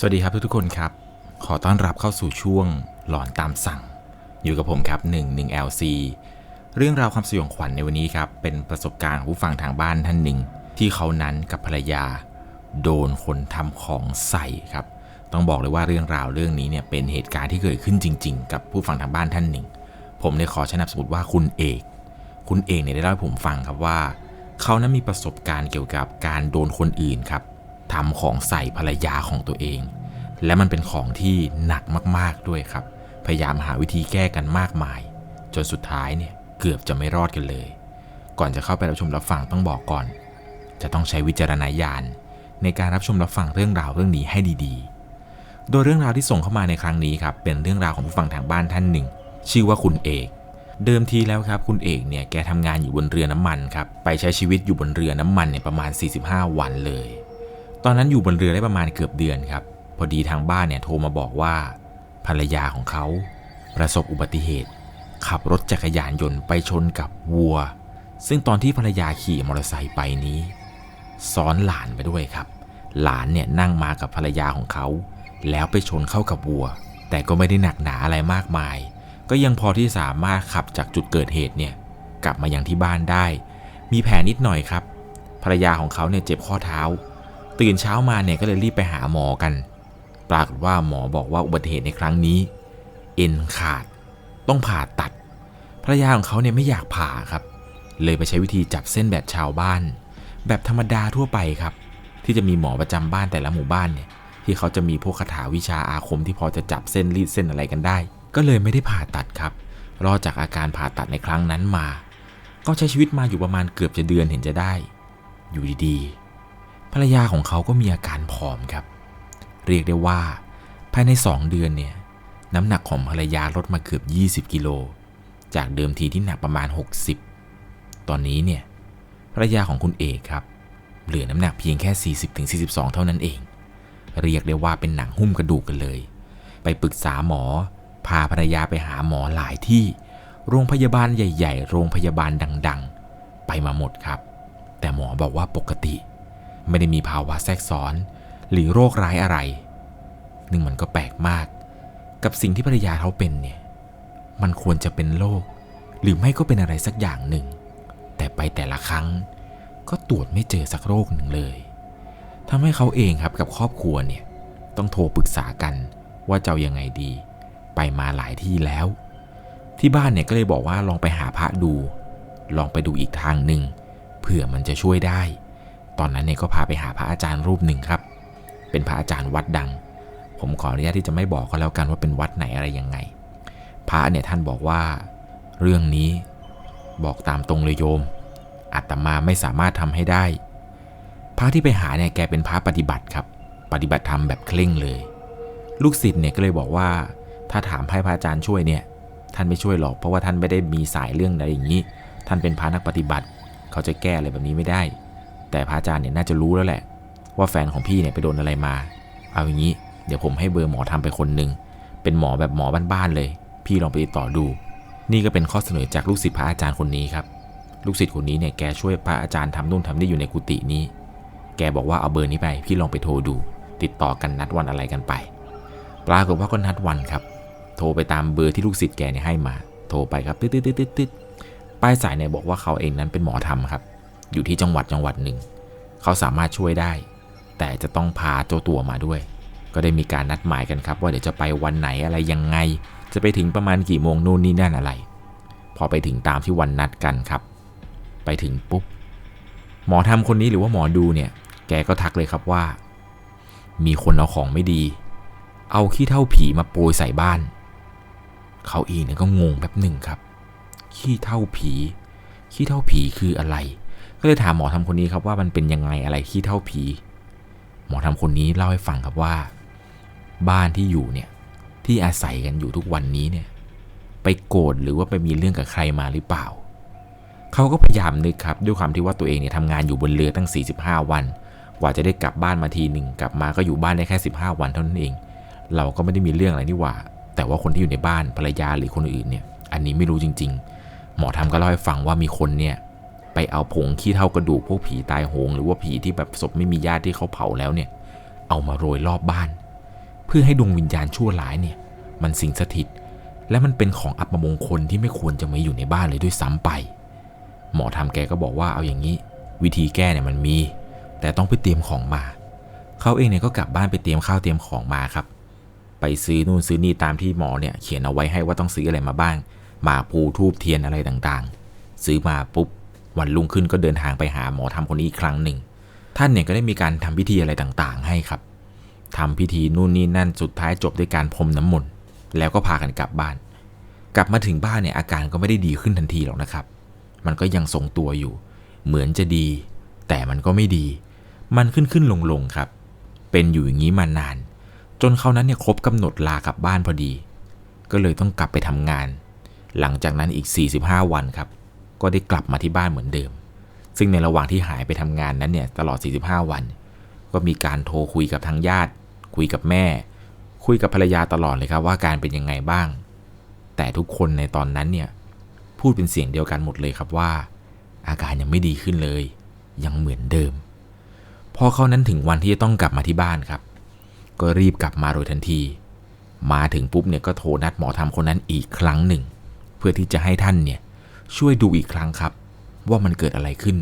สวัสดีครับทุกๆคนครับ ขอต้อนรับเข้าสู่ช่วงหลอนตามสั่ง อยู่กับผมครับ1 1 LC เรื่องราวความสยองขวัญในวันนี้ครับ เป็นประสบการณ์ของผู้ฟังทางบ้านท่านหนึ่ง ที่เขานั้นกับภรรยา โดนคนทำของใส่ครับ ต้องบอกเลยว่าเรื่องราวเรื่องนี้เนี่ยเป็นเหตุการณ์ที่เกิดขึ้นจริง ๆ กับผู้ฟังทางบ้านท่านหนึ่ง ผมเลยขอใช้นามสมมติว่าคุณเอก คุณเอกเนี่ยได้เล่าให้ผมฟังครับว่า เขานั้นมีประสบการณ์เกี่ยวกับการโดนคนอื่นครับ ทำของใส่ภรรยาของตัวเอง และมันเป็นของที่หนักมากๆด้วยครับ พยายามหาวิธีแก้กันมากมาย จนสุดท้ายเนี่ยเกือบจะไม่รอดกันเลย ก่อนจะเข้าไปรับชมรับฟังต้องบอกก่อน จะต้องใช้วิจารณญาณในการรับชมรับฟังเรื่องราวเรื่องนี้ให้ดีๆ โดยเรื่องราวที่ส่งเข้ามาในครั้งนี้ครับเป็นเรื่องราวของผู้ฟังทางบ้านท่านหนึ่ง ชื่อว่าคุณเอก เดิมทีแล้วครับคุณเอกเนี่ยแกทำงานอยู่บนเรือน้ำมันครับไปใช้ชีวิตอยู่บนเรือน้ำมันเนี่ยประมาณ 45 วันเลย ตอนนั้นอยู่บนเรือได้ประมาณเกือบเดือนครับ พอดีทางบ้านเนี่ยโทรมาบอกว่า ภรรยาของเขาประสบอุบัติเหตุ ขับรถจักรยานยนต์ไปชนกับวัว ซึ่งตอนที่ภรรยาขี่มอเตอร์ไซค์ไปนี้ซ้อนหลานไปด้วยครับ หลานเนี่ยนั่งมากับภรรยาของเขา แล้วไปชนเข้ากับวัว แต่ก็ไม่ได้หนักหนาอะไรมากมาย ก็ยังพอที่สามารถขับจากจุดเกิดเหตุเนี่ยกลับมายังที่บ้านได้ มีแผลนิดหน่อยครับ ภรรยาของเขาเนี่ยเจ็บข้อเท้า ตื่นเช้ามาเนี่ยก็เลยรีบไปหาหมอกัน ปรากฏว่าหมอบอกว่าอุบัติเหตุในครั้งนี้ เอ็นขาด ต้องผ่าตัดภรรยาของเขาเนี่ยไม่อยากผ่าครับ เลยไปใช้วิธีจับเส้นแบบชาวบ้าน แบบธรรมดาทั่วไปครับ ที่จะมีหมอประจำบ้านแต่ละหมู่บ้านเนี่ยที่เขาจะมีพวกคาถาวิชาอาคมที่พอจะจับเส้นรีดเส้นอะไรกันได้ ก็เลยไม่ได้ผ่าตัดครับ รอจากอาการผ่าตัดในครั้งนั้นมา ก็ใช้ชีวิตมาอยู่ประมาณเกือบจะเดือนเห็นจะได้ อยู่ดีๆ ภรรยาของเขาก็มีอาการผอมครับ เรียกได้ว่า ภายใน 2 เดือนเนี่ยน้ำหนักของภรรยาลดมาเกือบ 20 กิโล จากเดิมทีที่หนักประมาณ 60 ตอนนี้เนี่ยภรรยาของคุณเอกครับ เหลือน้ำหนักเพียงแค่ 40-42 เท่านั้นเอง เรียกได้ว่าเป็นหนังหุ้มกระดูกกันเลย ไปปรึกษาหมอ พาภรรยาไปหาหมอหลายที่ โรงพยาบาลใหญ่ ๆ โรงพยาบาลดัง ๆ ไปมาหมดครับ แต่หมอบอกว่าปกติ ไม่ได้มีภาวะแทรกซ้อน หรือโรคร้ายอะไร นึ่งมันก็แปลกมาก กับสิ่งที่ภรรยาเขาเป็นเนี่ย มันควรจะเป็นโรคหรือไม่ก็เป็นอะไรสักอย่างหนึ่ง แต่ไปแต่ละครั้ง ก็ตรวจไม่เจอสักโรคหนึ่งเลยทำให้เขาเองครับกับครอบครัวเนี่ยต้องโทรปรึกษากันว่าจะยังไงดี ไปมาหลายที่แล้ว ที่บ้านเนี่ยก็เลยบอกว่าลองไปหาพระดู ลองไปดูอีกทางหนึ่งเผื่อมันจะช่วยได้ ตอนนั้นเนี่ยก็พาไปหาพระอาจารย์รูปหนึ่งครับ เป็นพระอาจารย์วัดดัง ผมขออนุญาตที่จะไม่บอกก็แล้วกันว่าเป็นวัดไหนอะไรยังไง พระเนี่ยท่านบอกว่า เรื่องนี้บอกตามตรงเลยโยมอาตมาไม่สามารถทำให้ได้ พระที่ไปหาเนี่ยแกเป็นพระปฏิบัติครับ ปฏิบัติธรรมแบบเคร่งเลย ลูกศิษย์เนี่ยก็เลยบอกว่า ถ้าถามให้พระอาจารย์ช่วยเนี่ย ท่านไม่ช่วยหรอกเพราะว่าท่านไม่ได้มีสายเรื่องอะไรอย่างนี้ ท่านเป็นพระนักปฏิบัติ เขาจะแก้อะไรแบบนี้ไม่ได้ แต่พระอาจารย์เนี่ยน่าจะรู้แล้วแหละ ว่าแฟนของพี่เนี่ยไปโดนอะไรมา เอาอย่างนี้ เดี๋ยวผมให้เบอร์หมอทำไปคนหนึ่งเป็นหมอแบบหมอบ้านๆเลย พี่ลองไปติดต่อดู นี่ก็เป็นข้อเสนอจากลูกศิษย์พระอาจารย์คนนี้ครับ ลูกศิษย์คนนี้เนี่ยแกช่วยพระอาจารย์ทำนู่นทำนี่อยู่ในกุฏินี้ แกบอกว่าเอาเบอร์นี้ไปพี่ลองไปโทรดู ติดต่อกันนัดวันอะไรกันไป ปรากฏว่าก็นัดวันครับ โทรไปตามเบอร์ที่ลูกศิษย์แกเนี่ยให้มา โทรไปครับตึ๊ดตึ๊ดตึ๊ดตึ๊ดติดป้ายสายเนี่ยบอกว่าเขาเองนั้นเป็นหมอธรรมครับ อยู่ที่จังหวัดจังหวัดหนึ่ง เขาสามารถช่วยได้ แต่จะต้องพาเจ้าตัวมาด้วย ก็ได้มีการนัดหมายกันครับ ว่าเดี๋ยวจะไปวันไหนอะไรยังไง จะไปถึงประมาณกี่โมงนู่นนี่นั่นอะไร พอไปถึงตามที่วันนัดกันครับ ไปถึงปุ๊บหมอทำคนนี้หรือว่าหมอดูเนี่ย แกก็ทักเลยครับว่า มีคนเอาของไม่ดี เอาขี้เท่าผีมาโปรยใส่บ้าน เขาเองเนี่ยก็งงแป๊บหนึ่งครับ ขี้เท่าผี ขี้เท่าผีคืออะไร ก็เลยถามหมอทำคนนี้ครับว่ามันเป็นยังไงอะไรขี้เท่าผี หมอทำคนนี้เล่าให้ฟังครับว่า บ้านที่อยู่เนี่ยที่อาศัยกันอยู่ทุกวันนี้เนี่ย ไปโกรธหรือว่าไปมีเรื่องกับใครมาหรือเปล่า เขาก็พยายามนึกครับ ด้วยความที่ว่าตัวเองเนี่ยทำงานอยู่บนเรือตั้ง 45 วัน กว่าจะได้กลับบ้านมาทีหนึ่งกลับมาก็อยู่บ้านได้แค่ 15 วันเท่านั้นเอง เราก็ไม่ได้มีเรื่องอะไรนี่หว่า แต่ว่าคนที่อยู่ในบ้านภรรยาหรือคนอื่นเนี่ย อันนี้ไม่รู้จริง ๆ หมอทำก็เล่าให้ฟังว่ามีคนเนี่ย ไปเอาผงขี้เท่ากระดูกพวกผีตายโหง หรือว่าผีที่แบบศพไม่มีญาติที่เขาเผาแล้วเนี่ย เอามาโรยรอบบ้าน เพื่อให้ดวงวิญญาณชั่วร้ายเนี่ย มันสิงสถิต และมันเป็นของอัปมงคลที่ไม่ควรจะมาอยู่ในบ้านเลยด้วยซ้ำไป หมอทำแกก็บอกว่าเอาอย่างนี้ วิธีแก้เนี่ยมันมี แต่ต้องไปเตรียมของมาเขาเองเนี่ยก็กลับบ้านไปเตรียมข้าวเตรียมของมาครับ ไปซื้อนู่นซื้อนี่ตามที่หมอเนี่ยเขียนเอาไว้ให้ว่าต้องซื้ออะไรมาบ้าง มากพลูทูบเทียนอะไรต่างๆ ซื้อมาปุ๊บ วันรุ่งขึ้นก็เดินทางไปหาหมอทำคนนี้อีกครั้งหนึ่ง ท่านเนี่ยก็ได้มีการทำพิธีอะไรต่างๆ ให้ครับทำพิธีนู่นนี่นั่นสุดท้ายจบด้วยการพรมน้ำมนต์แล้วก็พากันกลับบ้าน กลับมาถึงบ้านเนี่ยอาการก็ไม่ได้ดีขึ้นทันทีหรอกนะครับ มันก็ยังทรงตัวอยู่ เหมือนจะดี แต่มันก็ไม่ดี มันขึ้นขึ้นลงลงครับ เป็นอยู่อย่างนี้มานาน จนเขานั้นเนี่ยครบกำหนดลากลับบ้านพอดี ก็เลยต้องกลับไปทำงาน หลังจากนั้นอีก 45 วันครับ ก็ได้กลับมาที่บ้านเหมือนเดิม ซึ่งในระหว่างที่หายไปทำงานนั้นเนี่ยตลอด 45 วัน ก็มีการโทรคุยกับทางญาติ คุยกับแม่ คุยกับภรรยาตลอดเลยครับว่าการเป็นยังไงบ้าง แต่ทุกคนในตอนนั้นเนี่ยพูดเป็นเสียงเดียวกันหมดเลยครับว่า อาการยังไม่ดีขึ้นเลย ยังเหมือนเดิม พอเขานั้นถึงวันที่จะต้องกลับมาที่บ้านครับ ก็รีบกลับมาโดยทันที มาถึงปุ๊บเนี่ยก็โทรนัดหมอทำคนนั้นอีกครั้งหนึ่ง เพื่อที่จะให้ท่านเนี่ย ช่วยดูอีกครั้งครับ ว่ามันเกิดอะไรขึ้น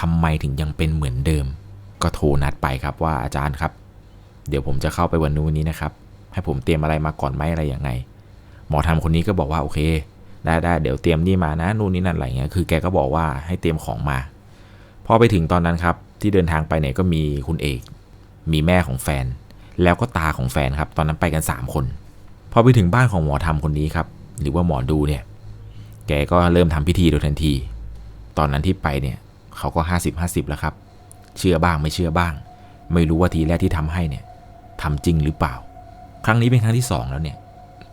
ทำไมถึงยังเป็นเหมือนเดิม ก็โทรนัดไปครับว่าอาจารย์ครับ เดี๋ยวผมจะเข้าไปวันนู้นนี้นะครับ ให้ผมเตรียมอะไรมาก่อนไหมอะไรอย่างไง หมอทำคนนี้ก็บอกว่าโอเค ได้ได้เดี๋ยวเตรียมนี่มานะนู่นนี่นั่นอะไรเงี้ยคือแกก็บอกว่าให้เตรียมของมา พอไปถึงตอนนั้นครับ ที่เดินทางไปเนี่ยก็มีคุณเอก มีแม่ของแฟน แล้วก็ตาของแฟนครับ ตอนนั้นไปกัน 3 คน พอไปถึงบ้านของหมอทำคนนี้ครับ หรือว่าหมอดูเนี่ย แกก็เริ่มทำพิธีโดยทันที ตอนนั้นที่ไปเนี่ยเขาก็ 50 50 แล้วครับ เชื่อบ้างไม่เชื่อบ้าง ไม่รู้ว่าทีแรกที่ทำให้เนี่ยทำจริงหรือเปล่า ครั้งนี้เป็นครั้งที่สองแล้วเนี่ย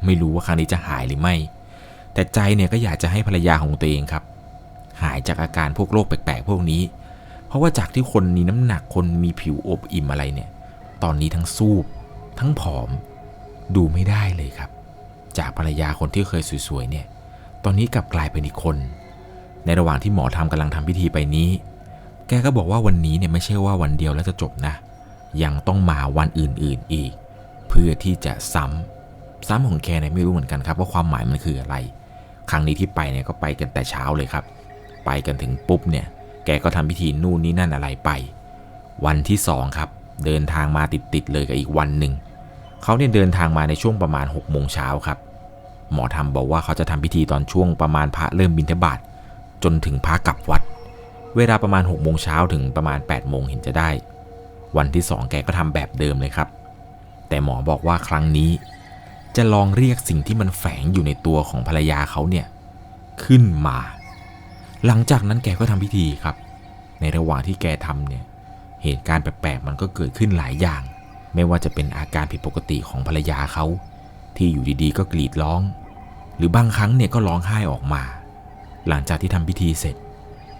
ไม่รู้ว่าครั้งนี้จะหายหรือไม่ แต่ใจเนี่ยก็อยากจะให้ภรรยาของตัวเองครับ หายจากอาการพวกโรคแปลกๆพวกนี้ เพราะว่าจากที่คนมีน้ำหนักคนมีผิวอบอิ่มอะไรเนี่ย ตอนนี้ทั้งสูบทั้งผอม ดูไม่ได้เลยครับ จากภรรยาคนที่เคยสวยๆเนี่ย ตอนนี้กลับกลายเป็นอีกคน ในระหว่างที่หมอทำกำลังทำพิธีไปนี้ แกก็บอกว่าวันนี้เนี่ยไม่ใช่ว่าวันเดียวแล้วจะจบนะ ยังต้องมาวันอื่นๆอีก เพื่อที่จะซ้ำซ้ำของแกเนี่ยไม่รู้เหมือนกันครับว่าความหมายมันคืออะไร ครั้งนี้ที่ไปเนี่ยก็ไปกันแต่เช้าเลยครับ ไปกันถึงปุ๊บเนี่ย แกก็ทำพิธีนู่นนี่นั่นอะไรไป วันที่สองครับเดินทางมาติดๆเลยกับอีกวันหนึ่งเขาเนี่ยเดินทางมาในช่วงประมาณ6กโมงเช้าครับ หมอทำบอกว่าเขาจะทำพิธีตอนช่วงประมาณพระเริ่มบิณฑบาตจนถึงพระกลับวัด เวลาประมาณ6กโมงเช้าถึงประมาณ8ปดโมงเห็นจะได้ วันที่สองแกก็ทำแบบเดิมเลยครับ แต่หมอบอกว่าครั้งนี้ จะลองเรียกสิ่งที่มันแฝงอยู่ในตัวของภรรยาเขาเนี่ยขึ้นมา หลังจากนั้นแกก็ทำพิธีครับ ในระหว่างที่แกทำเนี่ยเหตุการณ์แปลกๆมันก็เกิดขึ้นหลายอย่าง ไม่ว่าจะเป็นอาการผิดปกติของภรรยาเขา ที่อยู่ดีๆก็กรีดร้อง หรือบางครั้งเนี่ยก็ร้องไห้ออกมา หลังจากที่ทำพิธีเสร็จ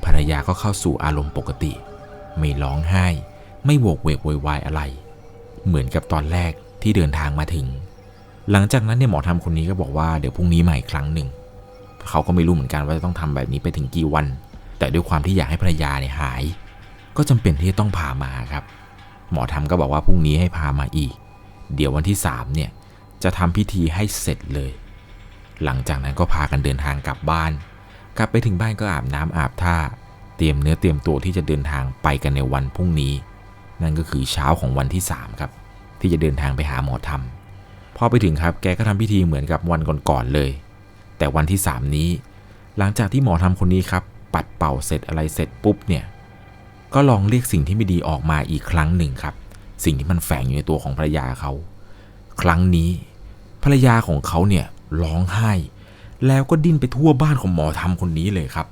ภรรยาก็เข้าสู่อารมณ์ปกติ ไม่ร้องไห้ ไม่โวกเวกโวยวายอะไร เหมือนกับตอนแรกที่เดินทางมาถึง หลังจากนั้นเนี่ยหมอทำคนนี้ก็บอกว่าเดี๋ยวพรุ่งนี้มาอีกครั้งหนึ่ง เขาก็ไม่รู้เหมือนกันว่าจะต้องทำแบบนี้ไปถึงกี่วัน แต่ด้วยความที่อยากให้ภรรยาเนี่ยหาย ก็จำเป็นที่จะต้องพามาครับ หมอทำก็บอกว่าพรุ่งนี้ให้พามาอีก เดี๋ยววันที่3เนี่ยจะทำพิธีให้เสร็จเลย หลังจากนั้นก็พากันเดินทางกลับบ้าน กลับไปถึงบ้านก็อาบน้ำอาบท่า เตรียมเนื้อเตรียมตัวที่จะเดินทางไปกันในวันพรุ่งนี้ นั่นก็คือเช้าของวันที่3ครับที่จะเดินทางไปหาหมอทำพอไปถึงครับแกก็ทำพิธีเหมือนกับวันก่อนๆเลย แต่วันที่ 3 นี้ หลังจากที่หมอทำคนนี้ครับ ปัดเป่าเสร็จอะไรเสร็จปุ๊บเนี่ยก็ลองเรียกสิ่งที่ไม่ดีออกมาอีกครั้งหนึ่งครับ สิ่งที่มันแฝงอยู่ในตัวของภรรยาเขา ครั้งนี้ภรรยาของเขาเนี่ย ร้องไห้ แล้วก็ดิ้นไปทั่วบ้านของหมอทำคนนี้เลยครับ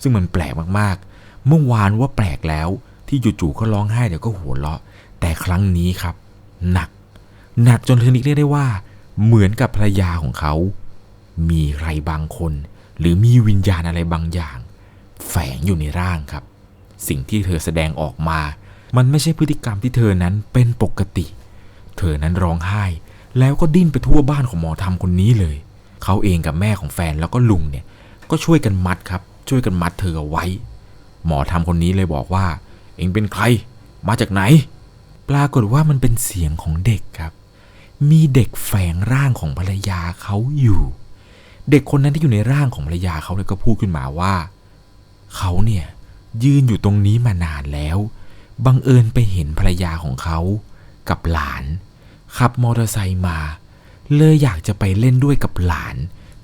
ซึ่งมันแปลกมากๆ เมื่อวานว่าแปลกแล้วที่จู่ๆก็ร้องไห้เดี๋ยวก็หัวเราะ แต่ครั้งนี้ครับ หนัก หนักจนเธอนิกเรียกได้ว่า เหมือนกับภรรยาของเขา มีใครบางคน หรือมีวิญญาณอะไรบางอย่าง แฝงอยู่ในร่างครับ สิ่งที่เธอแสดงออกมา มันไม่ใช่พฤติกรรมที่เธอนั้นเป็นปกติ เธอนั้นร้องไห้ แล้วก็ดิ้นไปทั่วบ้านของหมอทำคนนี้เลย เขาเองกับแม่ของแฟนแล้วก็ลุงเนี่ย ก็ช่วยกันมัดครับ ช่วยกันมัดเธอเอาไว้ หมอทำคนนี้เลยบอกว่า เอ็งเป็นใคร มาจากไหน ปรากฏว่ามันเป็นเสียงของเด็กครับ มีเด็กแฝงร่างของภรรยาเขาอยู่ เด็กคนนั้นที่อยู่ในร่างของภรรยาเขาเนี่ยก็พูดขึ้นมาว่า เขาเนี่ยยืนอยู่ตรงนี้มานานแล้ว บังเอิญไปเห็นภรรยาของเขากับหลาน ขับมอเตอร์ไซค์มา เลยอยากจะไปเล่นด้วยกับหลาน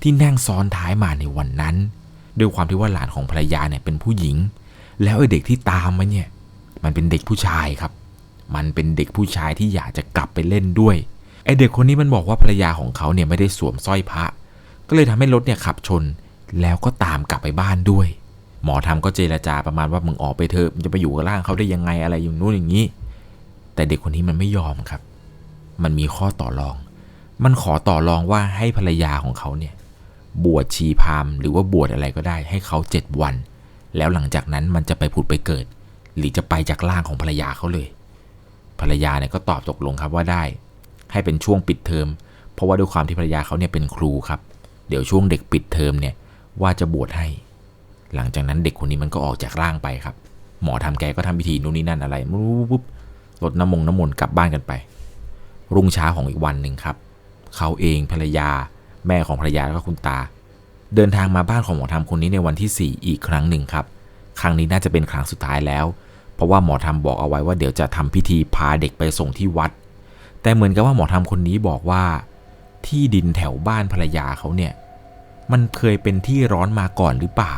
ที่นั่งซ้อนท้ายมาในวันนั้น ด้วยความที่ว่าหลานของภรรยาเนี่ยเป็นผู้หญิง แล้วไอ้เด็กที่ตามมาเนี่ยมันเป็นเด็กผู้ชายครับ มันเป็นเด็กผู้ชายที่อยากจะกลับไปเล่นด้วยไอเด็กคนนี้มันบอกว่าภรรยาของเขาเนี่ยไม่ได้สวมสร้อยพระ ก็เลยทำให้รถเนี่ยขับชน แล้วก็ตามกลับไปบ้านด้วย หมอทำก็เจรจาประมาณว่ามึงออกไปเถอะมึงจะไปอยู่กับร่างเขาได้ยังไงอะไรอย่างนู้นอย่างนี้ แต่เด็กคนนี้มันไม่ยอมครับ มันมีข้อต่อรอง มันขอต่อรองว่าให้ภรรยาของเขาเนี่ยบวชชีพามหรือว่าบวชอะไรก็ได้ให้เขาเจ็ดวัน แล้วหลังจากนั้นมันจะไปผุดไปเกิด หรือจะไปจากร่างของภรรยาเขาเลย ภรรยาเนี่ยก็ตอบตกลงครับว่าได้ ให้เป็นช่วงปิดเทอม เพราะว่าด้วยความที่ภรรยาเขาเนี่ยเป็นครูครับ เดี๋ยวช่วงเด็กปิดเทอมเนี่ยว่าจะบวชให้ หลังจากนั้นเด็กคนนี้มันก็ออกจากร่างไปครับ หมอทำแกก็ทำพิธีนู่นนี่นั่นอะไรปุ๊บลดน้ำมงน้ำมนต์กลับบ้านกันไป รุ่งเช้าของอีกวันหนึ่งครับ เขาเองภรรยา แม่ของภรรยาแล้วก็คุณตา เดินทางมาบ้านของหมอทำคนนี้ในวันที่ 4 อีกครั้งหนึ่งครับ ครั้งนี้น่าจะเป็นครั้งสุดท้ายแล้ว เพราะว่าหมอทำบอกเอาไว้ว่าเดี๋ยวจะทำพิธีพาเด็กไปส่งที่วัด แต่เหมือนกับว่าหมอทำคนนี้บอกว่า ที่ดินแถวบ้านภรรยาเขาเนี่ย มันเคยเป็นที่ร้อนมาก่อนหรือเปล่า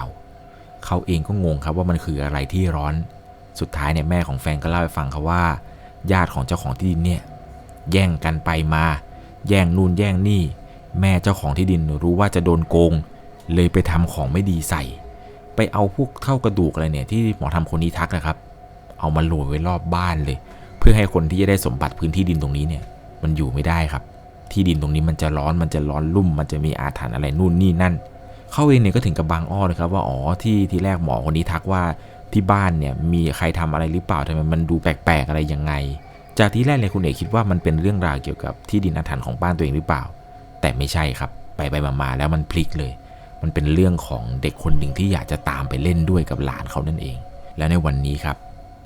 เขาเองก็งงครับว่ามันคืออะไรที่ร้อน สุดท้ายเนี่ยแม่ของแฟนก็เล่าให้ฟังครับว่า ญาติของเจ้าของที่ดินเนี่ย แย่งกันไปมา แย่งนู่นแย่งนี่ แม่เจ้าของที่ดินรู้ว่าจะโดนโกง เลยไปทำของไม่ดีใส่ ไปเอาพวกเท่ากระดูกอะไรเนี่ยที่หมอทำคนนี้ทักนะครับ เอามาโรยไว้รอบบ้านเลย เพื่อให้คนที่จะได้สมบัติพื้นที่ดินตรงนี้เนี่ย มันอยู่ไม่ได้ครับ ที่ดินตรงนี้มันจะร้อนมันจะร้อนลุ่ม มันจะมีอาถรรพ์อะไรนู่นนี่นั่น เขาเองเนี่ยก็ถึงกับบางอ้อเลยครับว่าอ๋อที่ที่แรกหมอคนนี้ทักว่าที่บ้านเนี่ยมีใครทำอะไรหรือเปล่าทำไมมันดูแปลกๆอะไรยังไง จากที่แรกเลยคุณเอกคิดว่ามันเป็นเรื่องราวเกี่ยวกับที่ดินอาถรรพ์ของบ้านตัวเองหรือเปล่า แต่ไม่ใช่ครับ ไปไปมาแล้วมันพลิกเลย มันเป็นเรื่องของเด็กคนหนึ่งที่อยากจะตามไปเล่นด้วยกับหลานเขานั่นเอง แล้วในวันนี้ครับ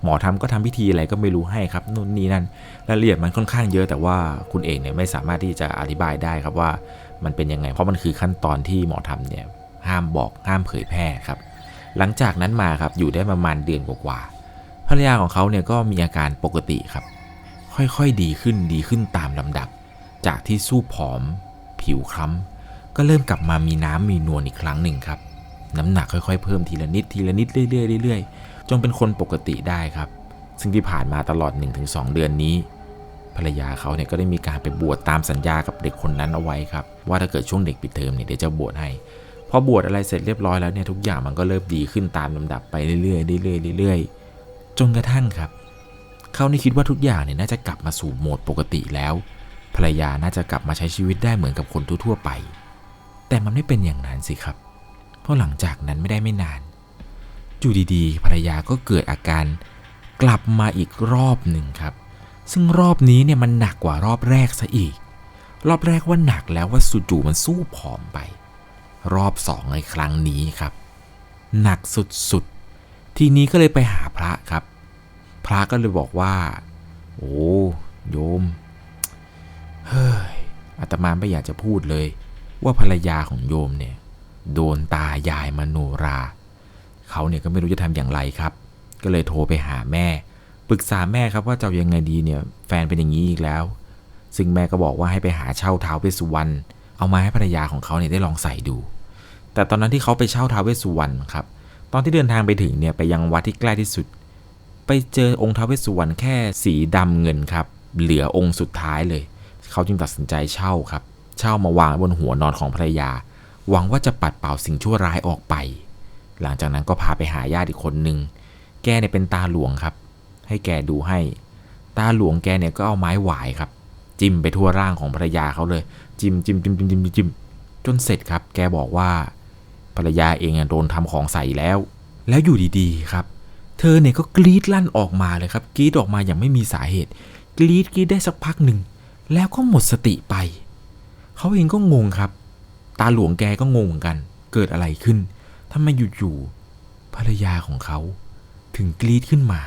หมอทำก็ทำพิธีอะไรก็ไม่รู้ให้ครับนู่นนี่นั่นรายละเอียดมันค่อนข้างเยอะแต่ว่าคุณเอกเนี่ยไม่สามารถที่จะอธิบายได้ครับว่ามันเป็นยังไง เพราะมันคือขั้นตอนที่หมอทำเนี่ยห้ามบอกห้ามเผยแพร่ครับ หลังจากนั้นมาครับอยู่ได้ประมาณเดือนกว่าๆภรรยาของเขาเนี่ยก็มีอาการปกติครับ ค่อยๆดีขึ้นดีขึ้นตามลำดับ จากที่สู้ผอม ผิวคล้ำ ก็เริ่มกลับมามีน้ำมีนวลอีกครั้งหนึ่งครับ น้ำหนักค่อยๆเพิ่มทีละนิดทีละนิดเรื่อยๆเรื่อยๆจนเป็นคนปกติได้ครับ ซึ่งที่ผ่านมาตลอด 1-2 เดือนนี้ ภรรยาเขาเนี่ยก็ได้มีการไปบวชตามสัญญากับเด็กคนนั้นเอาไว้ครับ ว่าถ้าเกิดช่วงเด็กปิดเทอมเนี่ยเดี๋ยวจะบวชให้พอบวชอะไรเสร็จเรียบร้อยแล้วเนี่ยทุกอย่างมันก็เริ่มดีขึ้นตามลำดับไปเรื่อยๆเรื่อยๆเรื่อยๆจนกระทั่งครับ เขานี่คิดว่าทุกอย่างเนี่ยน่าจะกลับมาสู่โหมดปกติแล้ว ภรรยาน่าจะกลับมาใช้ชีวิตได้เหมือนกับคนทั่วๆไป แต่มันไม่เป็นอย่างนั้นสิครับ เพราะหลังจากนั้นไม่ได้ไม่นานอยู่ดีๆ ภรรยาก็เกิดอาการกลับมาอีกรอบหนึ่งครับ ซึ่งรอบนี้เนี่ยมันหนักกว่ารอบแรกซะอีก รอบแรกว่าหนักแล้วว่าสุจูมันสู้ผอมไป รอบสองในครั้งนี้ครับ หนักสุดๆ ทีนี้ก็เลยไปหาพระครับ พระก็เลยบอกว่า โอ้โยม เฮ้ยอาตมาไม่อยากจะพูดเลย ว่าภรรยาของโยมเนี่ย โดนตายายมโนรา เขาเนี่ยก็ไม่รู้จะทำอย่างไรครับ ก็เลยโทรไปหาแม่ ปรึกษาแม่ครับว่าจะยังไงดีเนี่ย แฟนเป็นอย่างนี้อีกแล้ว ซึ่งแม่ก็บอกว่าให้ไปหาเช่าท้าวเวสุวรรณเอามาให้ภรรยาของเขาเนี่ยได้ลองใส่ดู แต่ตอนนั้นที่เขาไปเช่าท้าวเวสุวรรณครับ ตอนที่เดินทางไปถึงเนี่ยไปยังวัดที่ใกล้ที่สุด ไปเจอองค์ท้าวเวสสุวรรณแค่สีดำเงินครับ เหลือองค์สุดท้ายเลย เขาจึงตัดสินใจเช่าครับ เช่ามาวางบนหัวนอนของภรรยา หวังว่าจะปัดเป่าสิ่งชั่วร้ายออกไป หลังจากนั้นก็พาไปหาญาติอีกคนหนึ่ง แกเนี่ยเป็นตาหลวงครับ ให้แกดูให้ ตาหลวงแกเนี่ยก็เอาไม้หวายครับ จิ้มไปทั่วร่างของภรรยาเขาเลย จิ้มจิ้มจิ้มจิ้มจิ้มจิ้มจนเสร็จครับ แกบอกว่าภรรยาเองโดนทำของใส่แล้ว แล้วอยู่ดีๆครับ เธอเนี่ยก็กรีดลั่นออกมาเลยครับ กรีดออกมาอย่างไม่มีสาเหตุ กรีดกรีดได้สักพักหนึ่ง แล้วก็หมดสติไป เขาเองก็งงครับ ตาหลวงแกก็งงเหมือนกัน เกิดอะไรขึ้นทำไมอยู่ๆภรรยาของเขา ถึงกรีดขึ้นมา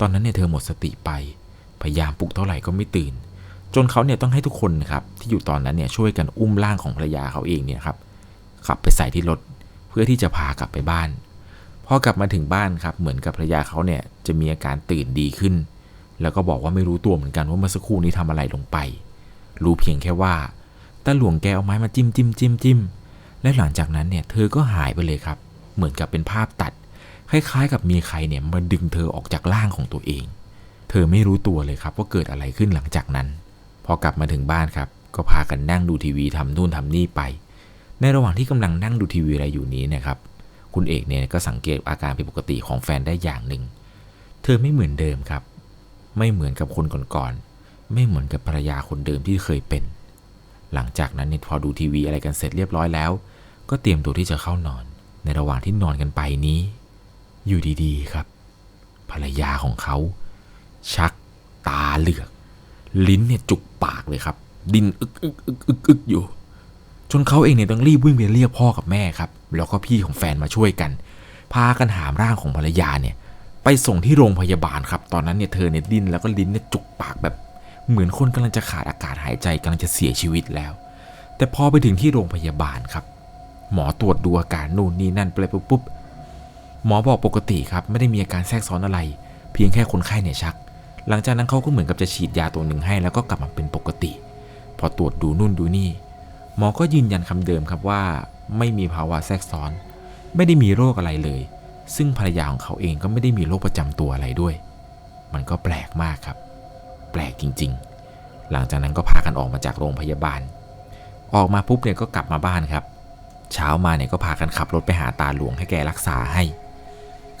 ตอนนั้นเนี่ยเธอหมดสติไป พยายามปลุกเท่าไหร่ก็ไม่ตื่น จนเขาเนี่ยต้องให้ทุกคนนะครับที่อยู่ตอนนั้นเนี่ยช่วยกันอุ้มร่างของภรรยาเขาเองเนี่ยครับขับไปใส่ที่รถเพื่อที่จะพากลับไปบ้าน พอกลับมาถึงบ้านครับ เหมือนกับภรรยาเขาเนี่ยจะมีอาการตื่นดีขึ้น แล้วก็บอกว่าไม่รู้ตัวเหมือนกันว่าเมื่อสักครู่นี้ทำอะไรลงไป รู้เพียงแค่ว่าตาหลวงแกเอาไม้มาจิ้มจิ้มจิ้มจิ้มและหลังจากนั้นเนี่ยเธอก็หายไปเลยครับ เหมือนกับเป็นภาพตัด คล้ายๆ กับมีใครเนี่ยมาดึงเธอออกจากร่างของตัวเอง เธอไม่รู้ตัวเลยครับว่าเกิดอะไรขึ้นหลังจากนั้น พอกลับมาถึงบ้านครับ ก็พากันนั่งดูทีวีทำนู่นทำนี่ไป ในระหว่างที่กำลังนั่งดูทีวีอะไรอยู่นี้เนะครับ คุณเอกเนี่ยก็สังเกตอาการผิดปกติของแฟนได้อย่างหนึ่ง เธอไม่เหมือนเดิมครับ ไม่เหมือนกับคนก่อนๆ ไม่เหมือนกับภรรยาคนเดิมที่เคยเป็น หลังจากนั้นเนี่ยพอดูทีวีอะไรกันเสร็จเรียบร้อยแล้ว ก็เตรียมตัวที่จะเข้านอน ในระหว่างที่นอนกันไปนี้ อยู่ดีๆครับ ภรรยาของเขา ชักตาเหลือก ลิ้นเนี่ยจุกปากเลยครับ ดินอึกอึกอึกอึกอึกอยู่ จนเขาเองเนี่ยต้องรีบวิ่งไปเรียกพ่อกับแม่ครับ แล้วก็พี่ของแฟนมาช่วยกัน พากันหามร่างของภรรยาเนี่ย ไปส่งที่โรงพยาบาลครับ ตอนนั้นเนี่ยเธอเนี่ยดิ้นแล้วก็ลิ้นเนี่ยจุกปากแบบ เหมือนคนกำลังจะขาดอากาศหายใจกำลังจะเสียชีวิตแล้ว แต่พอไปถึงที่โรงพยาบาลครับ หมอตรวจดูอาการนู่นนี่นั่นไปปุ๊บปุ๊บหมอบอกปกติครับไม่ได้มีอาการแทรกซ้อนอะไร เพียงแค่คนไข้เนี่ยชัก หลังจากนั้นเขาก็เหมือนกับจะฉีดยาตัวหนึ่งให้ แล้วก็กลับมาเป็นปกติ พอตรวจดูนู่นดูนี่ หมอก็ยืนยันคำเดิมครับว่า ไม่มีภาวะแทรกซ้อน ไม่ได้มีโรคอะไรเลย ซึ่งภรรยาของเขาเองก็ไม่ได้มีโรคประจำตัวอะไรด้วย มันก็แปลกมากครับ แปลกจริงๆ หลังจากนั้นก็พากันออกมาจากโรงพยาบาล ออกมาปุ๊บเนี่ยก็กลับมาบ้านครับ เช้ามาเนี่ยก็พากันขับรถไปหาตาหลวงให้แกรักษาให้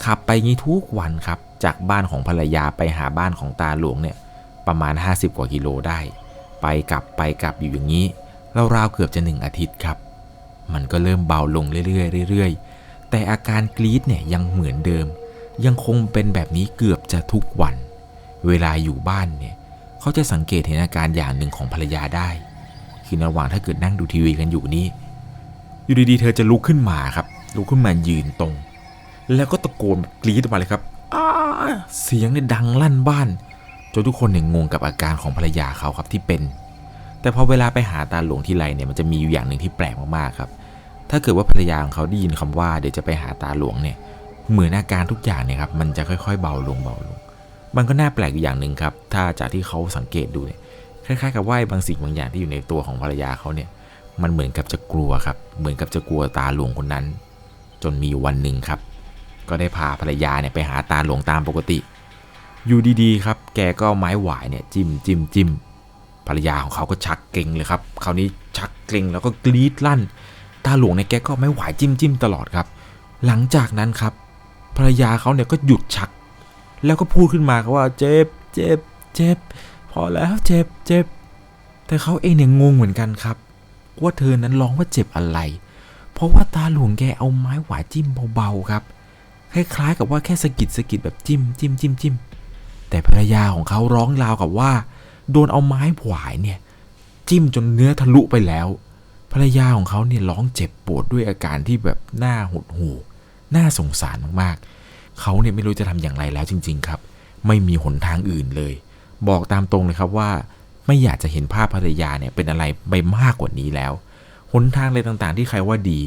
ขับไปงี้ทุกวันครับ จากบ้านของภรรยาไปหาบ้านของตาหลวงเนี่ยประมาณ 50 กว่ากิโลได้ ไปกลับไปกลับอยู่อย่างนี้ ราวๆเกือบจะหนึ่งอาทิตย์ครับ มันก็เริ่มเบาลงเรื่อยๆเรื่อยๆ แต่อาการกรีดเนี่ยยังเหมือนเดิม ยังคงเป็นแบบนี้เกือบจะทุกวัน เวลาอยู่บ้านเนี่ยเขาจะสังเกตเห็นอาการอย่างหนึ่งของภรรยาได้ คือระหว่างถ้าเกิดนั่งดูทีวีกันอยู่นี้อยู่ดีๆ เธอจะลุกขึ้นมาครับ ลุกขึ้นมายืนตรง แล้วก็ตะโกนกรี๊ดออกมาเลยครับเสียงเนี่ยดังลั่นบ้านจนทุกคนเนี่ยงงกับอาการของภรรยาเขาครับที่เป็น แต่พอเวลาไปหาตาหลวงที่ไรเนี่ยมันจะมีอยู่อย่างหนึ่งที่แปลกมากๆครับ ถ้าเกิดว่าภรรยาของเขาได้ยินคำว่าเดี๋ยวจะไปหาตาหลวงเนี่ยเหมือนอาการทุกอย่างเนี่ยครับมันจะค่อยๆ เบาลงเบาลง มันก็น่าแปลกอยู่อย่างหนึ่งครับ ถ้าจากที่เขาสังเกตดูเนี่ยคล้ายๆกับว่าบางสิ่งบางอย่างที่อยู่ในตัวของภรรยาเขาเนี่ยมันเหมือนกับจะกลัวครับ เหมือนกับจะกลัวตาหลวงคนนั้น จนมีวันหนึ่งครับ ก็ได้พาภรรยาเนี่ยไปหาตาหลวงตามปกติ อยู่ดีๆ ครับ แกก็เอาไม้หวายเนี่ยจิ้มจิ้มจิ้ม ภรรยาของเขาก็ชักเกร็งเลยครับคราวนี้ชักเกร็งแล้วก็กรีดลั่น ตาหลวงเนี่ยแกก็ไม่หวายจิ้มจิ้มตลอดครับ หลังจากนั้นครับภรรยาเขาเนี่ยก็หยุดชัก แล้วก็พูดขึ้นมาครับว่าเจ็บเจ็บเจ็บพอแล้วเจ็บเจ็บแต่เขาเองเนี่ยงงเหมือนกันครับ ว่าเธอนั้นร้องว่าเจ็บอะไร เพราะว่าตาหลวงแกเอาไม้หวายจิ้มเบาๆครับคล้ายๆกับว่าแค่สะกิดสะกิดแบบจิ้มจิ้มจิ้มจิ้มแต่ภรรยาของเขาร้องราวกับว่า โดนเอาไม้หวายเนี่ย จิ้มจนเนื้อทะลุไปแล้ว ภรรยาของเขาเนี่ยร้องเจ็บปวดด้วยอาการที่แบบหน้าหดหู่น่าสงสารมากๆ เขาเนี่ยไม่รู้จะทำอย่างไรแล้วจริง ๆ ครับ ไม่มีหนทางอื่นเลย บอกตามตรงเลยครับว่า ไม่อยากจะเห็นภาพภรรยาเนี่ยเป็นอะไรไปมากกว่านี้แล้ว หนทางอะไรต่างๆ ที่ใครว่าดี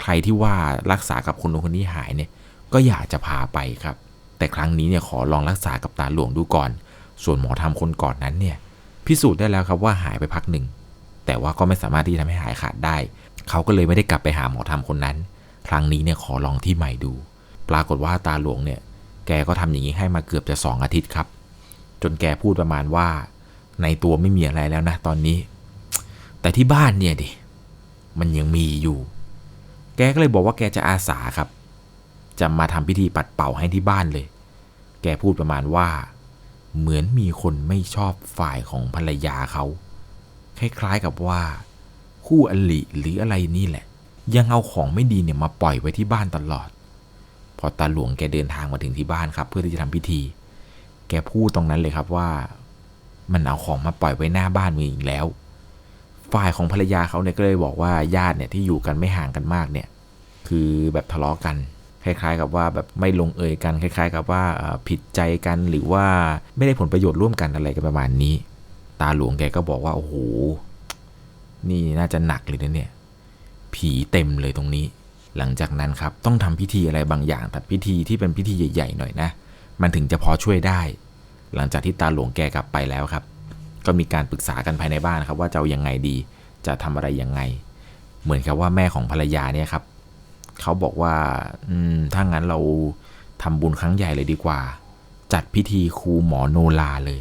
ใครที่ว่ารักษากับคนนู้นคนนี้หายเนี่ย ก็อยากจะพาไปครับ แต่ครั้งนี้เนี่ยขอลองรักษากับตาหลวงดูก่อน ส่วนหมอทำคนก่อนนั้นเนี่ยพิสูจน์ได้แล้วครับว่าหายไปพักหนึ่ง แต่ว่าก็ไม่สามารถที่จะทำให้หายขาดได้ เขาก็เลยไม่ได้กลับไปหาหมอทำคนนั้น ครั้งนี้เนี่ยขอลองที่ใหม่ดู ปรากฏว่าตาหลวงเนี่ย แกก็ทำอย่างนี้ให้มาเกือบจะสองอาทิตย์ครับ จนแกพูดประมาณว่า ในตัวไม่มีอะไรแล้วนะตอนนี้ แต่ที่บ้านเนี่ยดิ มันยังมีอยู่ แกก็เลยบอกว่าแกจะอาสาครับ จะมาทำพิธีปัดเป่าให้ที่บ้านเลย แกพูดประมาณว่า เหมือนมีคนไม่ชอบฝ่ายของภรรยาเขา คล้ายๆกับว่า คู่อลิหรืออะไรนี่แหละ ยังเอาของไม่ดีเนี่ยมาปล่อยไว้ที่บ้านตลอด พอตาหลวงแกเดินทางมาถึงที่บ้านครับ เพื่อที่จะทำพิธี แกพูดตรงนั้นเลยครับว่า มันเอาของมาปล่อยไว้หน้าบ้านมึงอีกแล้ว ฝ่ายของภรรยาเขาเนี่ยก็เลยบอกว่าญาติเนี่ยที่อยู่กันไม่ห่างกันมากเนี่ย คือแบบทะเลาะกัน คล้ายๆ กับว่าแบบไม่ลงเอยกันคล้าย ๆ กับว่าผิดใจกันหรือว่าไม่ได้ผลประโยชน์ร่วมกันอะไรกันประมาณนี้ ตาหลวงแกก็บอกว่าโอ้โหนี่น่าจะหนักเลยนะเนี่ยผีเต็มเลยตรงนี้ หลังจากนั้นครับต้องทำพิธีอะไรบางอย่างแต่พิธีที่เป็นพิธีใหญ่ๆหน่อยนะ มันถึงจะพอช่วยได้ หลังจากที่ตาหลวงแกกลับไปแล้วครับ ก็มีการปรึกษากันภายในบ้านครับ ว่าจะเอายังไงดี จะทำอะไรยังไง เหมือนกับว่าแม่ของภรรยาเนี่ยครับ เขาบอกว่าอืมถ้างั้นเราทำบุญครั้งใหญ่เลยดีกว่า จัดพิธีครูหมอโนลาเลย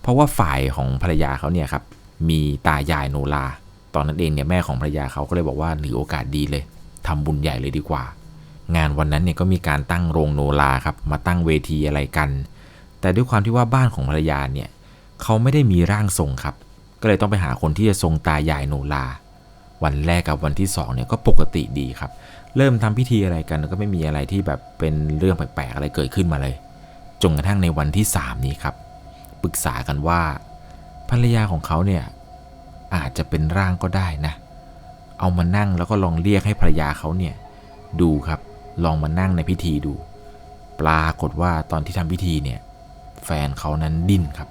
เพราะว่าฝ่ายของภรรยาเขาเนี่ยครับ มีตายายโนลาตอนนั้นเองเนี่ยแม่ของภรรยาเขาก็เลยบอกว่าหรือโอกาสดีเลยทำบุญใหญ่เลยดีกว่า งานวันนั้นเนี่ยก็มีการตั้งโรงโนลาครับ มาตั้งเวทีอะไรกัน แต่ด้วยความที่ว่าบ้านของภรรยาเนี่ยเขาไม่ได้มีร่างทรงครับ ก็เลยต้องไปหาคนที่จะทรงตายายโนลาวันแรกกับวันที่สองเนี่ยก็ปกติดีครับ เริ่มทำพิธีอะไรกันก็ไม่มีอะไรที่แบบเป็นเรื่องแปลกๆอะไรเกิดขึ้นมาเลยจนกระทั่งในวันที่สามนี้ครับ ปรึกษากันว่า ภรรยาของเขาเนี่ยอาจจะเป็นร่างก็ได้นะ เอามานั่งแล้วก็ลองเรียกให้ภรรยาเขาเนี่ยดูครับ ลองมานั่งในพิธีดู ปรากฏว่าตอนที่ทำพิธีเนี่ยแฟนเขานั้นดิ้นครับ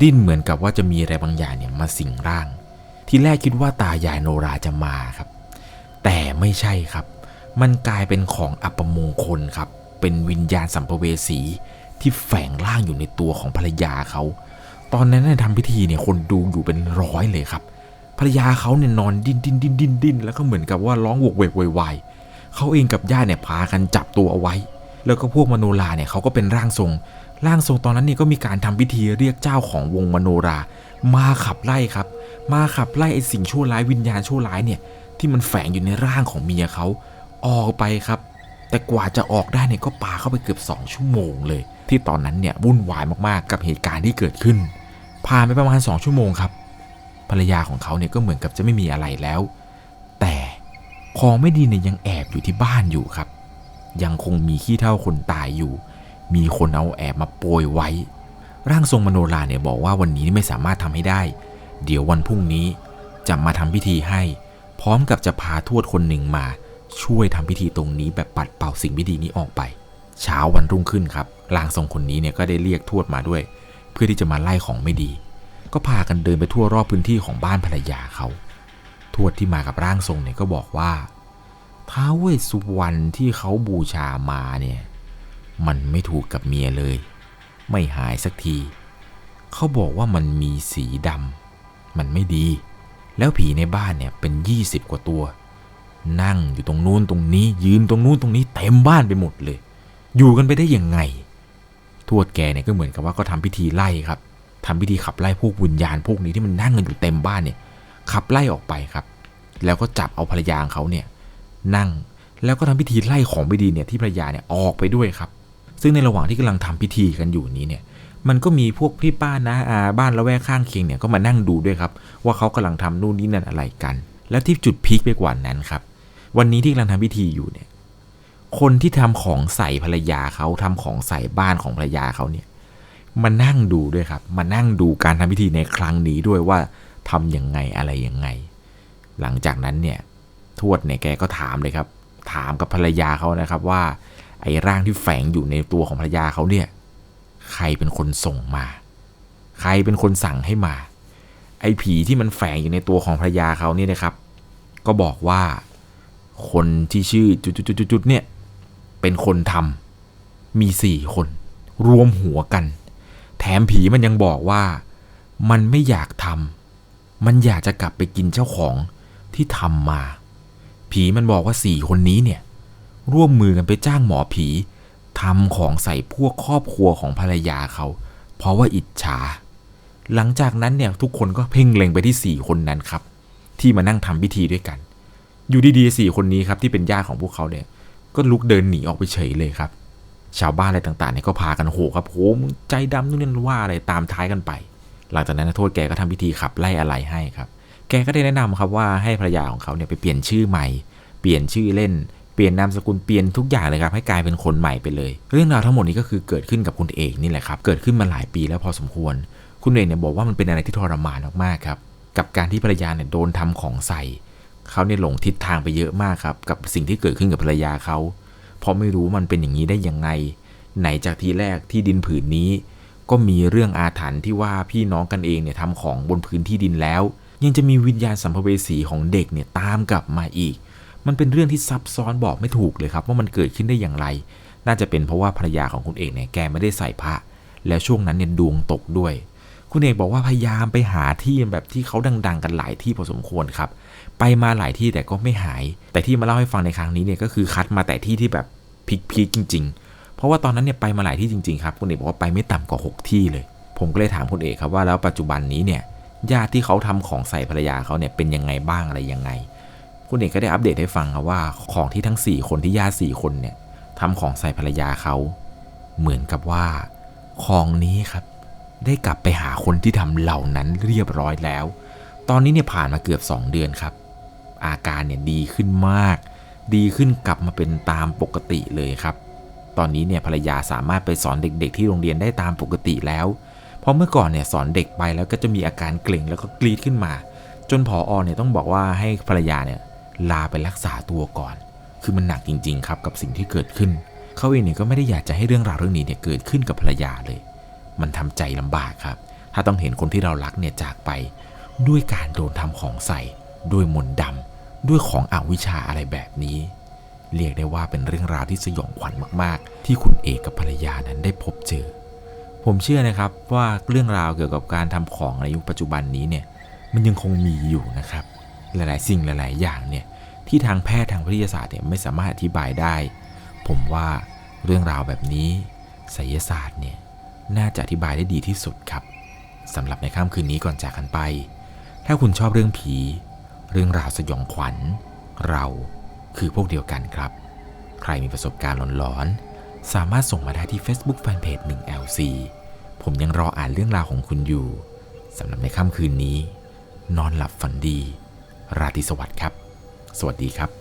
ดิ้นเหมือนกับว่าจะมีอะไรบางอย่างเนี่ยมาสิงร่าง ที่แรกคิดว่าตายายโนราจะมาครับ แต่ไม่ใช่ครับ มันกลายเป็นของอัปมงคลครับ เป็นวิญญาณสัมภเวสีที่แฝงร่างอยู่ในตัวของภรรยาเขา ตอนนั้นเนี่ยทำพิธีเนี่ยคนดูอยู่เป็นร้อยเลยครับ ภรรยาเขาเนี่ยนอนดิ้นดิ้นดิ้นดิ้นดิ้นแล้วก็เหมือนกับว่าร้องโวกเวกวยวายเขาเองกับญาติเนี่ยพากันจับตัวเอาไว้ แล้วก็พวกมโนราเนี่ยเขาก็เป็นร่างทรง ร่างทรงตอนนั้นเนี่ยก็มีการทำพิธีเรียกเจ้าของวงมโนรา มาขับไล่ครับ มาขับไล่ไอ้สิ่งชั่วร้ายวิญญาณชั่วร้ายเนี่ยที่มันแฝงอยู่ในร่างของเมียเขา ออกไปครับ แต่กว่าจะออกได้เนี่ยก็ปาเข้าไปเกือบ 2 ชั่วโมงเลย ที่ตอนนั้นเนี่ยวุ่นวายมากๆกับเหตุการณ์ที่เกิดขึ้น ผ่านไปประมาณ 2 ชั่วโมงครับ ภรรยาของเขาเนี่ยก็เหมือนกับจะไม่มีอะไรแล้ว แต่ของไม่ดีเนี่ยยังแอบอยู่ที่บ้านอยู่ครับ ยังคงมีขี้เท่าคนตายอยู่ มีคนเอาแอบมาโปรยไว้ ร่างทรงมโนราเนี่ยบอกว่าวันนี้ไม่สามารถทำให้ได้ เดี๋ยววันพรุ่งนี้จะมาทำพิธีให้ พร้อมกับจะพาทวดคนหนึ่งมา ช่วยทำพิธีตรงนี้แบบปัดเป่าสิ่งไม่ดีนี้ออกไป เช้าวันรุ่งขึ้นครับร่างทรงคนนี้เนี่ยก็ได้เรียกทวดมาด้วย เพื่อที่จะมาไล่ของไม่ดี ก็พากันเดินไปทั่วรอบพื้นที่ของบ้านภรรยาเขา ทวดที่มากับร่างทรงเนี่ยก็บอกว่าท้าวเวสสุวรรณที่เขาบูชามาเนี่ยมันไม่ถูกกับเมียเลย ไม่หายสักที เขาบอกว่ามันมีสีดำมันไม่ดี แล้วผีในบ้านเนี่ยเป็น 20 กว่าตัว นั่งอยู่ตรงนู้นตรงนี้ ยืนตรงนู้นตรงนี้เต็มบ้านไปหมดเลย อยู่กันไปได้ยังไง ทวดแกเนี่ยก็เหมือนกับว่าก็ทำพิธีไล่ครับทำพิธีขับไล่พวกวิญญาณพวกนี้ที่มันนั่งกันอยู่เต็มบ้านเนี่ย ขับไล่ออกไปครับ แล้วก็จับเอาภรรยาเขาเนี่ย นั่งแล้วก็ทำพิธีไล่ของไม่ดีเนี่ยที่ภรรยาเนี่ยออกไปด้วยครับ ซึ่งในระหว่างที่กำลังทำพิธีกันอยู่นี้เนี่ย มันก็มีพวกพี่ป้านะอาบ้านละแวกข้างเคียงเนี่ยก็มานั่งดูด้วยครับ ว่าเขากำลังทำนู่นนี่นั่นอะไรกัน แล้วที่จุดพีคไปกว่านั้นครับ วันนี้ที่กำลังทำพิธีอยู่เนี่ย คนที่ทำของใส่ภรรยาเขาทำของใส่บ้านของภรรยาเขาเนี่ยมานั่งดูด้วยครับ มานั่งดูการทำพิธีในครั้งนี้ด้วยว่าทำยังไงอะไรยังไง หลังจากนั้นเนี่ยทวดเนี่ยแกก็ถามเลยครับ ถามกับภรรยาเขานะครับว่า ไอ้ร่างที่แฝงอยู่ในตัวของภรรยาเขาเนี่ย ใครเป็นคนส่งมา ใครเป็นคนสั่งให้มา ไอ้ผีที่มันแฝงอยู่ในตัวของภรรยาเขาเนี่ยนะครับ ก็บอกว่า คนที่ชื่อจุดๆๆเนี่ย เป็นคนทำมีสี่คน รวมหัวกัน แถมผีมันยังบอกว่า มันไม่อยากทำมันอยากจะกลับไปกินเจ้าของที่ทำมา ผีมันบอกว่าสี่คนนี้เนี่ย ร่วมมือกันไปจ้างหมอผีทำของใส่พวกครอบครัวของภรรยาเขา เพราะว่าอิจฉา หลังจากนั้นเนี่ยทุกคนก็เพ่งเล็งไปที่สี่คนนั้นครับ ที่มานั่งทำพิธีด้วยกัน อยู่ดีๆสี่คนนี้ครับที่เป็นญาติของพวกเขาเนี่ย ก็ลุกเดินหนีออกไปเฉยเลยครับ ชาวบ้านอะไรต่างๆเนี่ยก็พากันโหครับโหมึงใจดำนู่นนี่ว่าอะไรตามท้ายกันไป หลังจากนั้นโทษแกก็ทำพิธีขับไล่อะไรให้ครับ แกก็ได้แนะนำครับว่าให้ภรรยาของเขาเนี่ยไปเปลี่ยนชื่อใหม่ เปลี่ยนชื่อเล่น เปลี่ยนนามสกุลเปลี่ยนทุกอย่างเลยครับให้กลายเป็นคนใหม่ไปเลย เรื่องราวทั้งหมดนี้ก็คือเกิดขึ้นกับคุณเอกนี่แหละครับ เกิดขึ้นมาหลายปีแล้วพอสมควร คุณเอกเนี่ยบอกว่ามันเป็นอะไรที่ทรมานมากๆครับ กับการที่ภรรยาเนี่ยโดนทำของใส่ เขาเนี่ยหลงทิศทางไปเยอะมากครับ กับสิ่งที่เกิดขึ้นกับภรรยาเขา เพราะไม่รู้มันเป็นอย่างนี้ได้ยังไง ไหนจากทีแรกที่ดินผืนนี้ ก็มีเรื่องอาถรรพ์ที่ว่าพี่น้องกันเองเนี่ยทำของบนพื้นที่ดินแล้ว ยังจะมีวิญญาณสัมภเวสีของเด็กเนี่ยตามกลับมาอีก มันเป็นเรื่องที่ซับซ้อนบอกไม่ถูกเลยครับ ว่ามันเกิดขึ้นได้อย่างไร น่าจะเป็นเพราะว่าภรรยาของคุณเอกเนี่ยแกไม่ได้ใส่พระ แล้วช่วงนั้นเนี่ยดวงตกด้วย คุณเอกบอกว่าพยายามไปหาที่แบบที่เขาดัง ๆ กันหลายที่พอสมควรครับ ไปมาหลายที่แต่ก็ไม่หาย แต่ที่มาเล่าให้ฟังในครั้งนี้เนี่ยก็คือคัดมาแต่ที่ที่แบบพีคๆจริง ๆ เพราะว่าตอนนั้นเนี่ยไปมาหลายที่จริงๆครับคุณเอกบอกว่าไปไม่ต่ำกว่า 6 ที่เลย ผมก็เลยถามคุณเอกครับว่าแล้วปัจจุบันนี้เนี่ยญาติที่เขาทำของใส่ภรรยาเขาเนี่ยเป็นยังไงบ้างอะไรยังไง คุณเอกก็ได้อัปเดตให้ฟังครับว่าของที่ทั้ง 4 คนที่ญาติ4คนเนี่ยทำของใส่ภรรยาเขาเหมือนกับว่าของนี้ครับ ได้กลับไปหาคนที่ทำเหล่านั้นเรียบร้อยแล้ว ตอนนี้เนี่ยผ่านมาเกือบ 2 เดือนครับ อาการเนี่ยดีขึ้นมาก ดีขึ้นกลับมาเป็นตามปกติเลยครับ ตอนนี้เนี่ยภรรยาสามารถไปสอนเด็ก ๆ ที่โรงเรียนได้ตามปกติแล้ว เพราะเมื่อก่อนเนี่ยสอนเด็กไปแล้วก็จะมีอาการเกร็งแล้วก็กรีดขึ้นมา จนผออเนี่ยต้องบอกว่าให้ภรรยาเนี่ยลาไปรักษาตัวก่อน คือมันหนักจริง ๆ ครับกับสิ่งที่เกิดขึ้น เขาเองเนี่ยก็ไม่ได้อยากจะให้เรื่องราวเรื่องนี้เนี่ยเกิดขึ้นกับภรรยาเลย มันทำใจลำบากครับ ถ้าต้องเห็นคนที่เรารักเนี่ยจากไป ด้วยการโดนทำของใส่ด้วยมนต์ดำ ด้วยของอวิชชาอะไรแบบนี้ เรียกได้ว่าเป็นเรื่องราวที่สยองขวัญมาก ๆ ที่คุณเอกกับภรรยานั้นได้พบเจอ ผมเชื่อนะครับว่าเรื่องราวเกี่ยวกับการทำของในยุคปัจจุบันนี้เนี่ยมันยังคงมีอยู่นะครับ หลายๆ สิ่งหลาย ๆ อย่างเนี่ยที่ทางแพทย์ทางวิทยาศาสตร์เนี่ยไม่สามารถอธิบายได้ ผมว่าเรื่องราวแบบนี้ไสยศาสตร์เนี่ยน่าจะอธิบายได้ดีที่สุดครับสำหรับในค่ำคืนนี้ก่อนจากกันไป ถ้าคุณชอบเรื่องผี เรื่องราวสยองขวัญ เราคือพวกเดียวกันครับ ใครมีประสบการณ์หลอนๆ สามารถส่งมาได้ที่ Facebook Fanpage 1LC ผมยังรออ่านเรื่องราวของคุณอยู่สำหรับในค่ำคืนนี้ นอนหลับฝันดี ราตรีสวัสดิ์ครับ สวัสดีครับ